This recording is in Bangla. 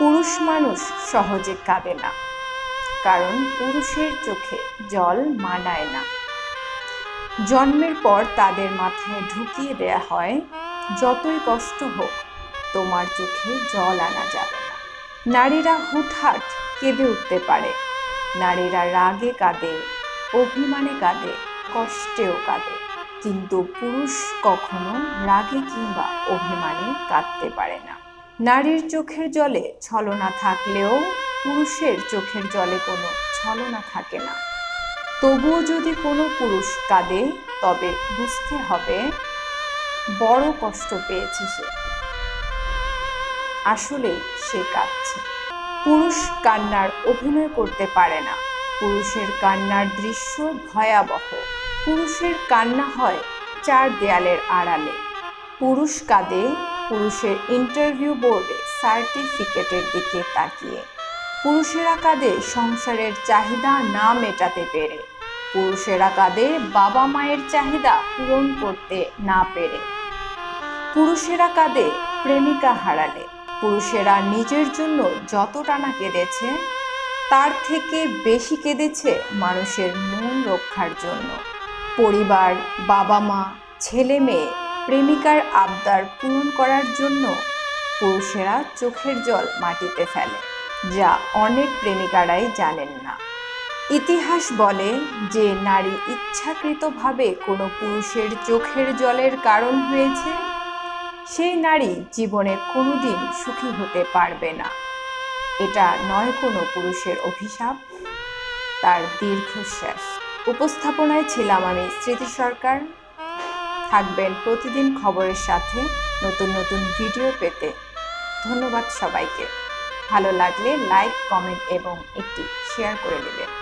পুরুষ মানুষ সহজে কাঁদে না, কারণ পুরুষের চোখে জল মানায় না। জন্মের পর তাদের মাথায় ঢুকিয়ে দেয়া হয়, যতই কষ্ট হোক, তোমার চোখে জল আনা যাবে না। নারীরা হুটহাট কেঁদে উঠতে পারে। নারীরা রাগে কাঁদে, অভিমানে কাঁদে, কষ্টেও কাঁদে। কিন্তু পুরুষ কখনো রাগে কিংবা অভিমানে কাঁদতে পারে না। নারীর চোখের জলে ছলনা থাকলেও পুরুষের চোখের জলে কোনো ছলনা থাকে না। তবুও যদি কোনো পুরুষ কাঁদে, তবে বুঝতে হবে বড় কষ্ট পেয়েছে সে। আসলে সে কাঁদছে। পুরুষ কান্নার অভিনয় করতে পারে না। পুরুষের কান্নার দৃশ্য ভয়াবহ। পুরুষের কান্না হয় চার দেয়ালের আড়ালে। পুরুষ কাঁদে পুরুষের ইন্টারভিউ বোর্ডে সার্টিফিকেটের দিকে তাকিয়ে। পুরুষেরা কাঁদে সংসারের চাহিদা না মেটাতে পেরে। পুরুষেরা কাঁদে বাবা মায়ের চাহিদা পূরণ করতে না পেরে। পুরুষেরা কাঁদে প্রেমিকা হারালে। পুরুষেরা নিজের জন্য যতটা না কেঁদেছে, তার থেকে বেশি কেঁদেছে মানুষের মন রক্ষার জন্য। পরিবার বাবা মা ছেলে মেয়ে প্রেমিকার আবদার পূরণ করার জন্য পুরুষেরা চোখের জল মাটিতে ফেলে, যা অনেক প্রেমিকারাই জানেন না। ইতিহাস বলে যে নারী ইচ্ছাকৃতভাবে কোনো পুরুষের চোখের জলের কারণ হয়েছে, সেই নারী জীবনে কোনোদিন সুখী হতে পারবে না। এটা নয় কোনো পুরুষের অভিশাপ, তার দীর্ঘশ্বাস। উপস্থাপনায় ছিলাম আমি স্মৃতি সরকার। থাকবেন প্রতিদিন খবরের সাথে নতুন নতুন ভিডিও পেতে। ধন্যবাদ সবাইকে। ভালো লাগলে লাইক, কমেন্ট এবং একটি শেয়ার করে দেবেন।